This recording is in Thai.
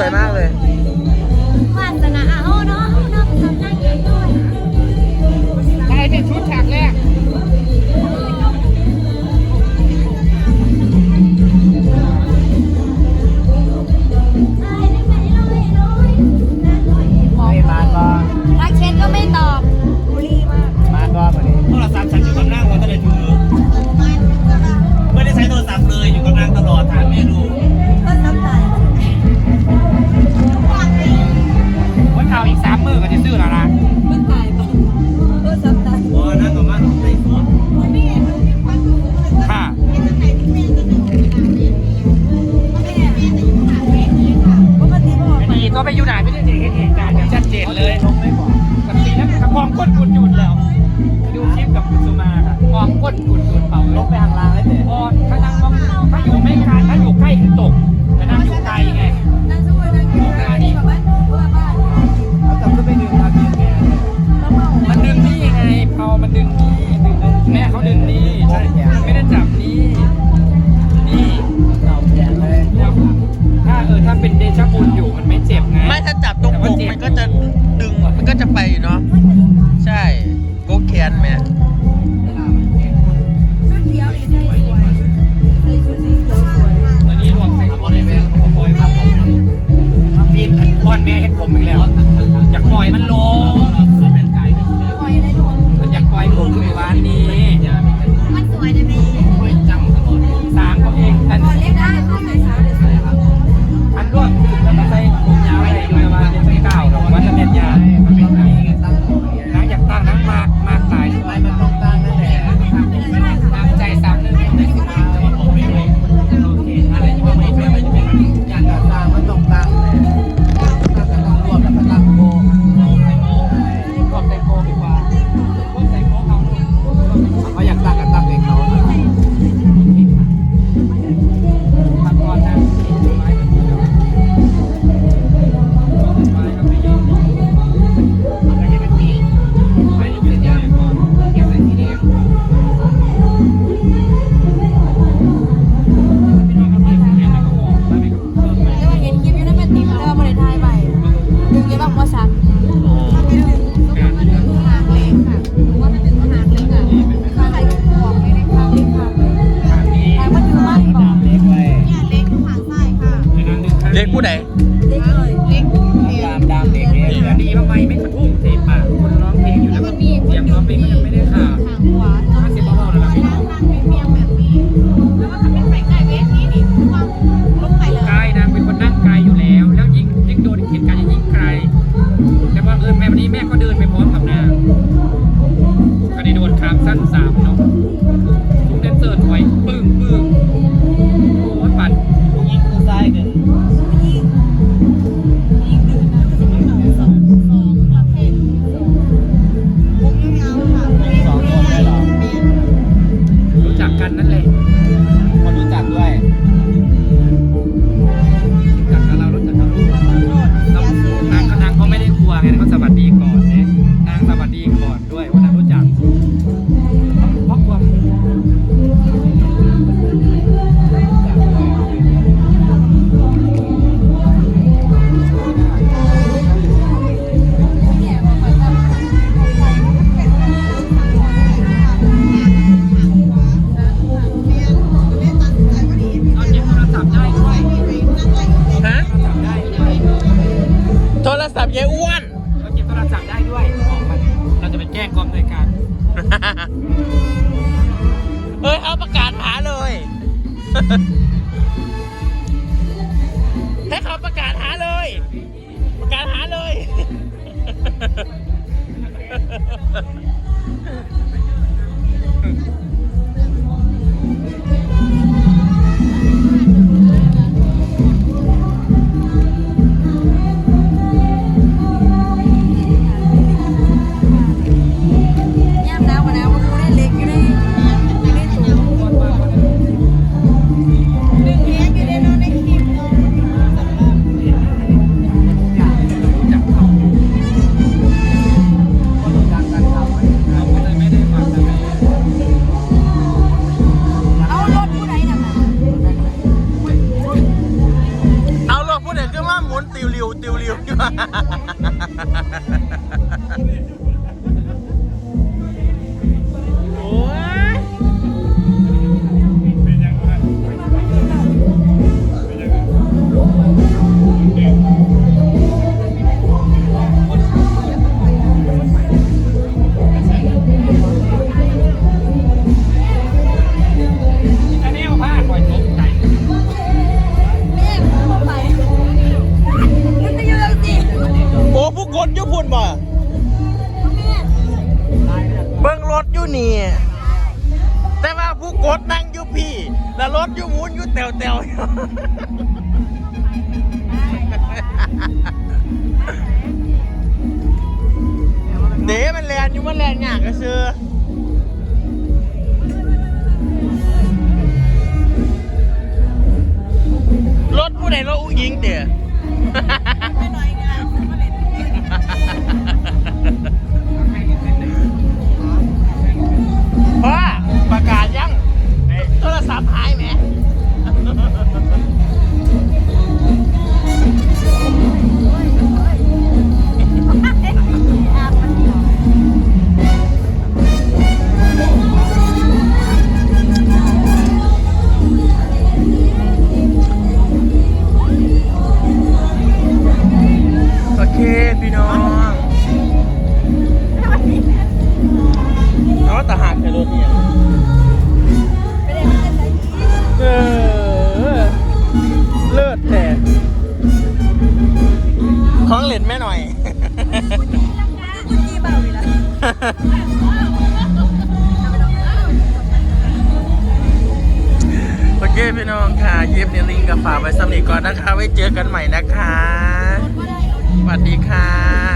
วยมากเลย ไปอยู่ไหนไม่ได้เห็นเหตุการณ์ชัดเจนเลยกับสีนั้นกับมองก้นกุดหยุดแล้ว ดูคลิปกับคุณสุมาค่ะมองก้นกุด แม่เห็นผมอีกแล้ว อยากปล่อยมันลง ผู้ใดเล็กลยเดามดามเด็กเองดีทำไมไม่สะพุ่งเทปากคนร้องเพลงอยู่แล้วก็เสียงร้องเพลงมันยังไม่ได้ข่าวทางขวาถ้าเสียงเบาๆแล้วล่ะพี่น้แล้วก็ทำเป็นไปไกลเวสนี้ดิความลงไปเลยใกล้นะเป็น รศัพท์ยายอ้วน เราเก็บโทรศัพท์ได้ด้วยของมัเราจะไปแก้งกองในยการเฮ้ยเขาประกาศหาเลย ハハハハ ผู้คนยุ่ปุ่นบ่เบิ้งรถอยู่นี่ แต่ว่าผู้กดนั่งอยู่พี่ แล้รถอยู่หมุนอยู่เตวเตวอเด๋มันแลนอยู่มันแลนย่ากก็ซื้อรถผู้ใดรถอุ้งยิงเดี๋ย โอเคพี่น้องค่ะเย็บเนยลิงกับฝากไว้สำนีก่อนนะคะ ไว้เจอกันใหม่นะคะ สวัสดีค่ะ